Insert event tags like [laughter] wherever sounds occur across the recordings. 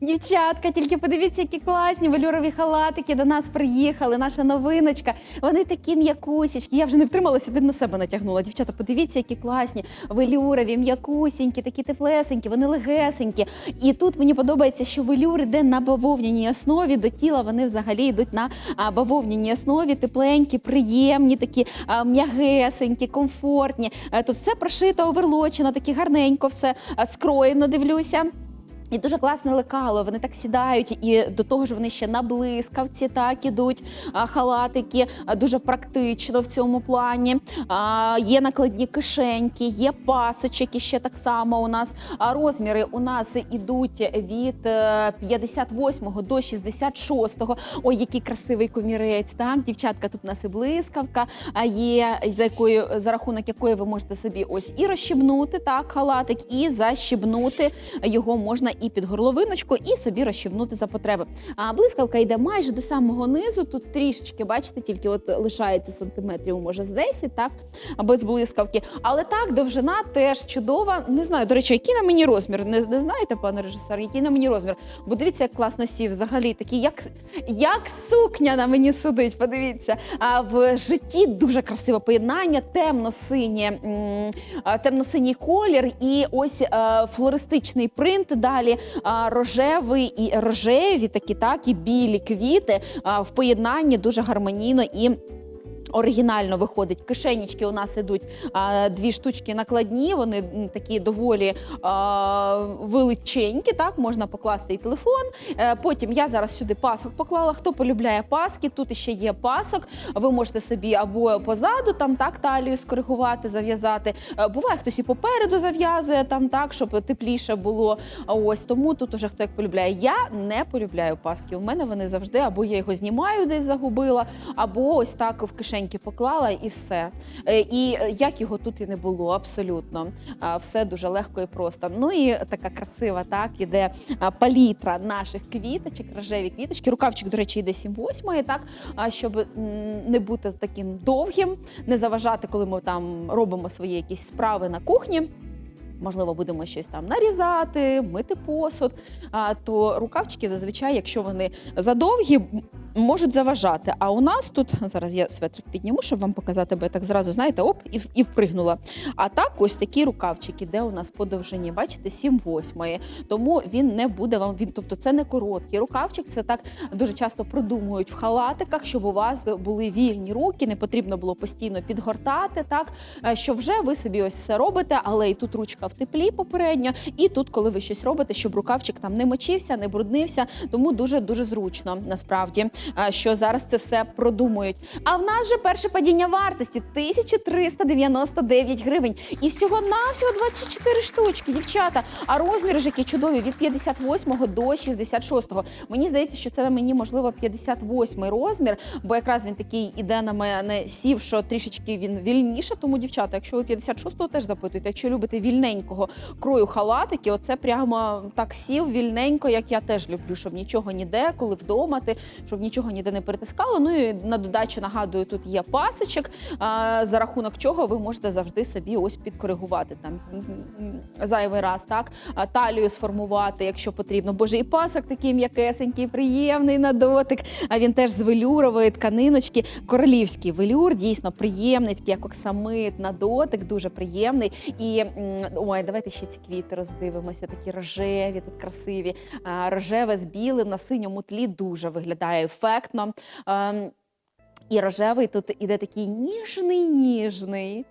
Дівчатка, тільки подивіться, які класні велюрові халатики до нас приїхали. Наша новиночка. Вони такі м'якусічки. Я вже не втрималася, один на себе натягнула. Дівчата, подивіться, які класні. Велюрові, м'якусінькі, такі теплесенькі, вони легесенькі. І тут мені подобається, що велюр іде на бавовняній основі. До тіла вони взагалі йдуть на бавовняній основі, тепленькі, приємні, такі м'ягесенькі, комфортні. Е, Тут все прошито, оверлочено, такі гарненько, все скроєно, дивлюся. І дуже класне лекало. Вони так сідають, і до того ж вони ще на блискавці так ідуть. Халатики дуже практично в цьому плані. Є накладні кишеньки, є пасочки ще так само. У нас А розміри у нас ідуть від е, 58 до 66. Ой, який красивий комірець. Так, дівчатка, тут у нас і блискавка є, за якою за рахунок якої ви можете собі ось і розщібнути так, халатик, і защібнути його можна і під горловиночку, і собі розщібнути за потреби. А блискавка йде майже до самого низу. Тут трішечки, бачите, тільки от лишається сантиметрів, може, з 10, так, без блискавки. Але так, довжина теж чудова. Не знаю, до речі, який на мені розмір? Не, не знаєте, пане режисер, який на мені розмір? Бо дивіться, як класно сів взагалі, такий, як, як сукня на мені сидить. Подивіться. А в житті дуже красиве поєднання, темно-синє, темно-синій колір і ось е, флористичний принт. Далі а, рожевий і рожеві, такі так, і білі квіти в поєднанні дуже гармонійно і. Оригінально виходить. Кишенічки у нас ідуть а, дві штучки накладні, вони такі доволі а, величенькі. Так, можна покласти і телефон. Е, потім я зараз сюди пасок поклала. Хто полюбляє паски, тут ще є пасок. Ви можете собі або позаду там так талію скоригувати, зав'язати. Е, буває, хтось і попереду зав'язує там так, щоб тепліше було. Ось тому тут уже хто як полюбляє. Я не полюбляю паски. У мене вони завжди або я його знімаю, десь загубила, або ось так в кишеньки поклала і все. Е, І е, як його тут і не було, абсолютно. Все дуже легко і просто. Ну і така красива, так, іде палітра наших квіточок, рожеві квіточки. Рукавчик, до речі, йде 7-8, так, щоб не бути таким довгим, не заважати, коли ми там робимо свої якісь справи на кухні. Можливо, будемо щось там нарізати, мити посуд. А, то рукавчики зазвичай, якщо вони задовгі, можуть заважати. А у нас тут зараз я светрик підніму, щоб вам показати, бо я так зразу знаєте, оп, і, і впригнула. А так, ось такі рукавчики, де у нас по довжині, бачите, 7-8. Тому він не буде вам. Він, тобто, це не короткий рукавчик. Це так дуже часто продумують в халатиках, щоб у вас були вільні руки, не потрібно було постійно підгортати. Так е, що вже ви собі ось все робите, але і тут ручка в теплі попередньо, і тут, коли ви щось робите, щоб рукавчик там не мочився, не бруднився. Тому дуже дуже зручно насправді, що зараз це все продумують. А в нас же перше падіння вартості 1399 гривень. І всього навсього 24 штучки, дівчата. А розміри ж які чудові від 58 до 66-го. Мені здається, що це на мені можливо 58 розмір, бо якраз він такий іде на мене сів, що трішечки він вільніше. Тому, дівчата, якщо ви 56-го теж запитуєте, якщо любите вільненького крою халатики, оце прямо так сів вільненько, як я теж люблю, щоб нічого ніде, коли вдома ти, щоб нічого ніде не перетискало. Ну і на додачу нагадую, тут є пасочок, за рахунок чого ви можете завжди собі ось підкоригувати там зайвий раз, так талію сформувати, якщо потрібно. Боже, і пасок такий м'якесенький, приємний на дотик. А він теж з велюрової тканиночки. Королівський велюр, дійсно приємний, такий як оксамит на дотик, дуже приємний. І ой, давайте ще ці квіти роздивимося. Такі рожеві, тут красиві. Рожеве з білим на синьому тлі дуже виглядає ефектно. Ем, І рожевий тут іде такий ніжний, ніжний.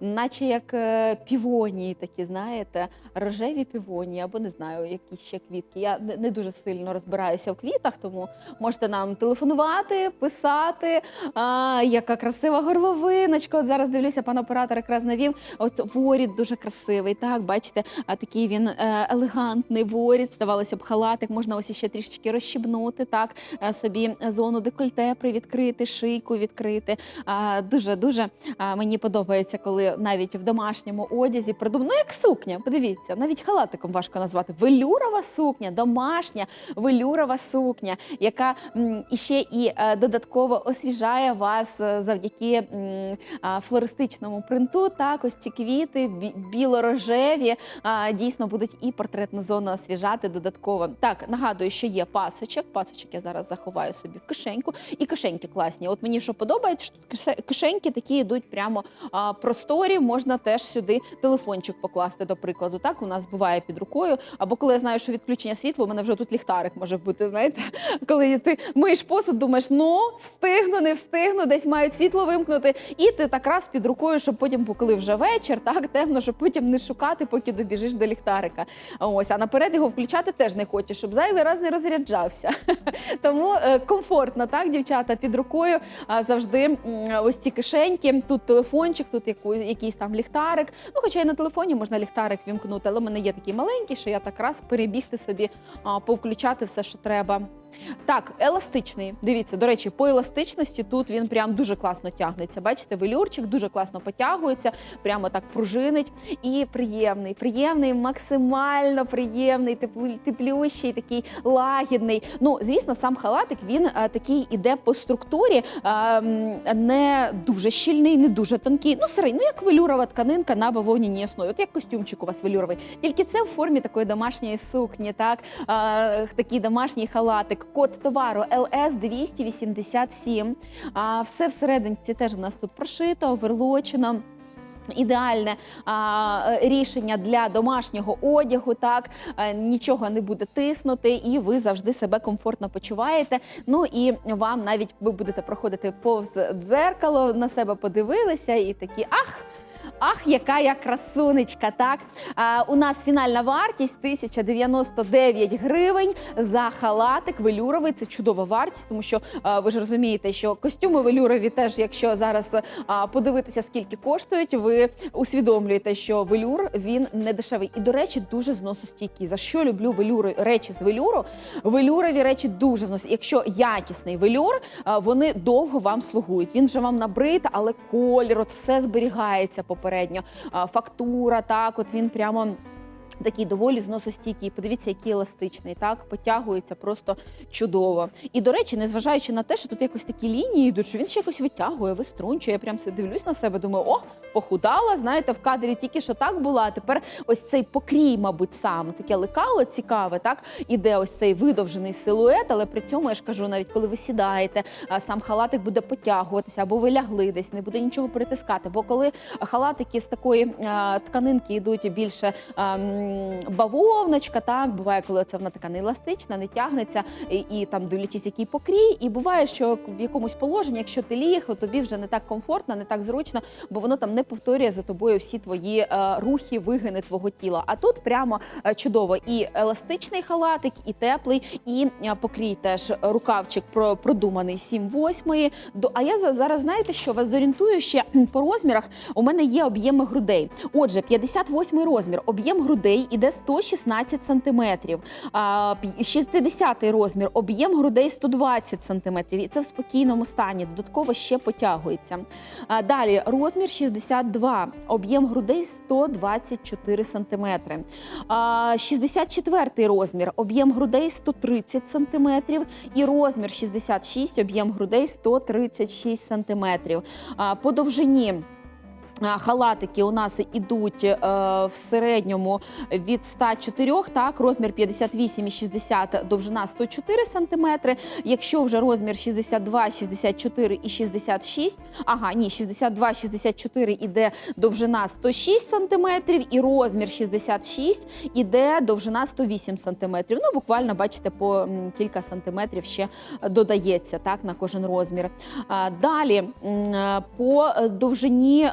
Наче як е, півонії, такі, знаєте, рожеві півонії, або не знаю, які ще квітки. Я не, дуже сильно розбираюся в квітах, тому можете нам телефонувати, писати. А, яка красива горловиночка. От зараз дивлюся, пан оператор якраз навів. От воріт дуже красивий. Так, бачите, а такий він е, елегантний воріт. Здавалося б, халатик можна ось ще трішечки розщібнути. Так, е, собі зону декольте привідкрити, шийку відкрити. Дуже дуже мені подобається подобається, коли навіть в домашньому одязі придумано, ну як сукня. Подивіться, навіть халатиком важко назвати. Велюрова сукня, домашня велюрова сукня, яка м, іще і е, додатково освіжає вас е, завдяки флористичному принту. Так, ось ці квіти бі- біло-рожеві дійсно будуть і портретну зону освіжати додатково. Так, нагадую, що є пасочок. Пасочок я зараз заховаю собі в кишеньку. І кишеньки класні. От мені що подобається, що кишеньки такі йдуть прямо просторі. Можна теж сюди телефончик покласти, до прикладу. Так у нас буває під рукою. Або коли я знаю, що відключення світла, у мене вже тут ліхтарик може бути. Знаєте, [laughs] коли ти миєш посуд, думаєш, ну встигну, не встигну, десь мають світло вимкнути, і ти так раз під рукою, щоб потім, коли вже вечір, так темно, щоб потім не шукати, поки добіжиш до ліхтарика. Ось, а наперед його включати теж не хочеш, щоб зайвий раз не розряджався. [laughs] Тому е, комфортно, так, дівчата, під рукою завжди ось ці кишеньки. Тут телефончик, тут яку, якийсь там ліхтарик. Ну, хоча і на телефоні можна ліхтарик вімкнути, але в мене є такі маленькі, що я так раз перебігти собі, а, повключати все, що треба. Так, еластичний. Дивіться, до речі, по еластичності тут він прям дуже класно тягнеться. Бачите, велюрчик дуже класно потягується, прямо так пружинить. І приємний, приємний, максимально приємний, теплющий, такий лагідний. Ну, звісно, сам халатик він е, такий іде по структурі, е, м, не дуже щільний, не дуже тонкий. Ну, середній, ну як велюрова тканинка на бавовняній основі. От як костюмчик у вас велюровий. Тільки це в формі такої домашньої сукні, так е, такий домашній халатик. Код товару LS 287. А все всередині теж у нас тут прошито, оверлочено. Ідеальне а, рішення для домашнього одягу, так е, нічого не буде тиснути, і ви завжди себе комфортно почуваєте. Ну і вам навіть ви будете проходити повз дзеркало, на себе подивилися, і такі ах. Ах, яка я красунечка! Так а, у нас фінальна вартість 1099 гривень за халатик велюровий. Це чудова вартість, тому що а, ви ж розумієте, що костюми велюрові теж, якщо зараз а, подивитися, скільки коштують, ви усвідомлюєте, що велюр він не дешевий. І до речі, дуже зносостійкий. За що люблю велюри речі з велюру? Велюрові речі дуже зносять. Якщо якісний велюр, а, вони довго вам слугують. Він вже вам набрид, але колір, от все зберігається попередньо. Фактура, так, от він прямо. Такий доволі зносостійкий. Подивіться, який еластичний, так потягується просто чудово. І до речі, незважаючи на те, що тут якось такі лінії йдуть, що він ще якось витягує, виструнчує. Я прям дивлюсь на себе, думаю, о, похудала. Знаєте, в кадрі тільки що так була. А тепер ось цей покрій, мабуть, сам таке лекало цікаве. Так іде ось цей видовжений силует, але при цьому я ж кажу, навіть коли ви сідаєте, сам халатик буде потягуватися, або ви лягли десь, не буде нічого притискати. Бо коли халатики з такої а, тканинки йдуть більше. а, м, Бавовночка, так буває, коли це вона така не еластична, не тягнеться, і, і там дивлячись, який покрій. І буває, що в якомусь положенні, якщо ти ліг, от тобі вже не так комфортно, не так зручно, бо воно там не повторює за тобою всі твої е, рухи, вигини твого тіла. А тут прямо е, чудово і еластичний халатик, і теплий, і е, покрій теж рукавчик про, продуманий 7-8. До а я за- зараз знаєте, що вас зорієнтую ще по розмірах. У мене є об'єми грудей. Отже, 58 розмір, об'єм грудей іде 116 сантиметрів. А, пі- 60 розмір, об'єм грудей 120 сантиметрів. І це в спокійному стані. Додатково ще потягується. Далі розмір 62, об'єм грудей 124 сантиметри. А, 64 розмір, об'єм грудей 130 сантиметрів. І розмір 66, об'єм грудей 136 сантиметрів. А, по довжині. А, Халатики у нас ідуть е, в середньому від 104, так, розмір 58 і 60, довжина 104 сантиметри. Якщо вже розмір 62, 64 і 66, ага, ні, 62, 64 іде довжина 106 сантиметрів і розмір 66 іде довжина 108 сантиметрів. Ну, буквально, бачите, по кілька сантиметрів ще додається так, на кожен розмір. А, Далі е, по е, довжині е,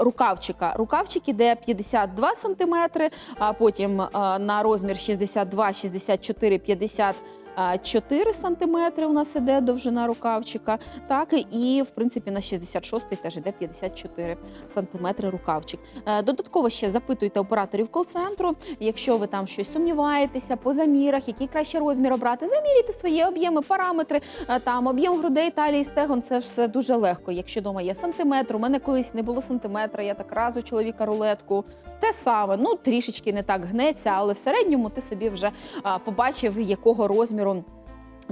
рукавчика. Рукавчик іде 52 сантиметри, а потім е, на розмір 62, 64, 50 а, 4 сантиметри у нас іде довжина рукавчика. Так, і в принципі на 66-й теж іде 54 сантиметри рукавчик. Е, Додатково ще запитуйте операторів кол-центру. Якщо ви там щось сумніваєтеся по замірах, який краще розмір обрати, заміряйте свої об'єми, параметри, е, там об'єм грудей, талії, стегон. Це все дуже легко. Якщо вдома є сантиметр, у мене колись не було сантиметра, я так раз у чоловіка рулетку. Те саме, ну трішечки не так гнеться, але в середньому ти собі вже побачив, якого розміру.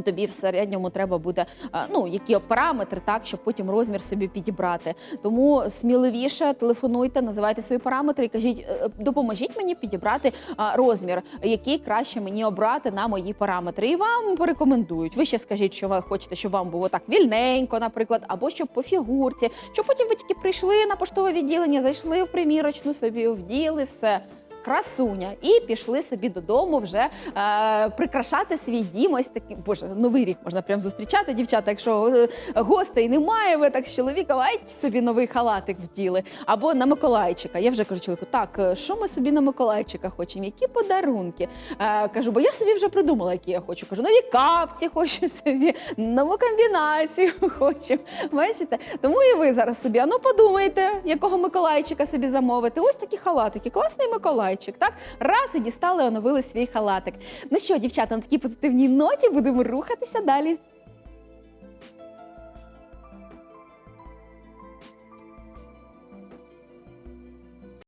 Тобі в середньому треба буде ну які параметри, так щоб потім розмір собі підібрати. Тому сміливіше телефонуйте, називайте свої параметри і кажіть, е, допоможіть мені підібрати розмір, який краще мені обрати на мої параметри. І вам порекомендують. Ви ще скажіть, що ви хочете, щоб вам було так вільненько, наприклад, або щоб по фігурці, щоб потім ви тільки прийшли на поштове відділення, зайшли в примірочну, собі вділи все. Красуня, і пішли собі додому вже е, прикрашати свій дім. Ось такий, боже, новий рік можна прям зустрічати, дівчата. Якщо е, гостей немає, ви так з чоловіком, ай собі новий халатик вділи. Або на Миколайчика. Я вже кажу чоловіку, так, е, що ми собі на Миколайчика хочемо? Які подарунки? Е, кажу, бо я собі вже придумала, які я хочу. Кажу, нові капці хочу собі, нову комбінацію [laughs] хочу. Бачите? Тому і ви зараз собі, а ну подумайте, якого Миколайчика собі замовити. Ось такі халатики, класний Миколайчик. Так, раз і дістали, оновили свій халатик. Ну що, дівчата, на такій позитивній ноті будемо рухатися далі.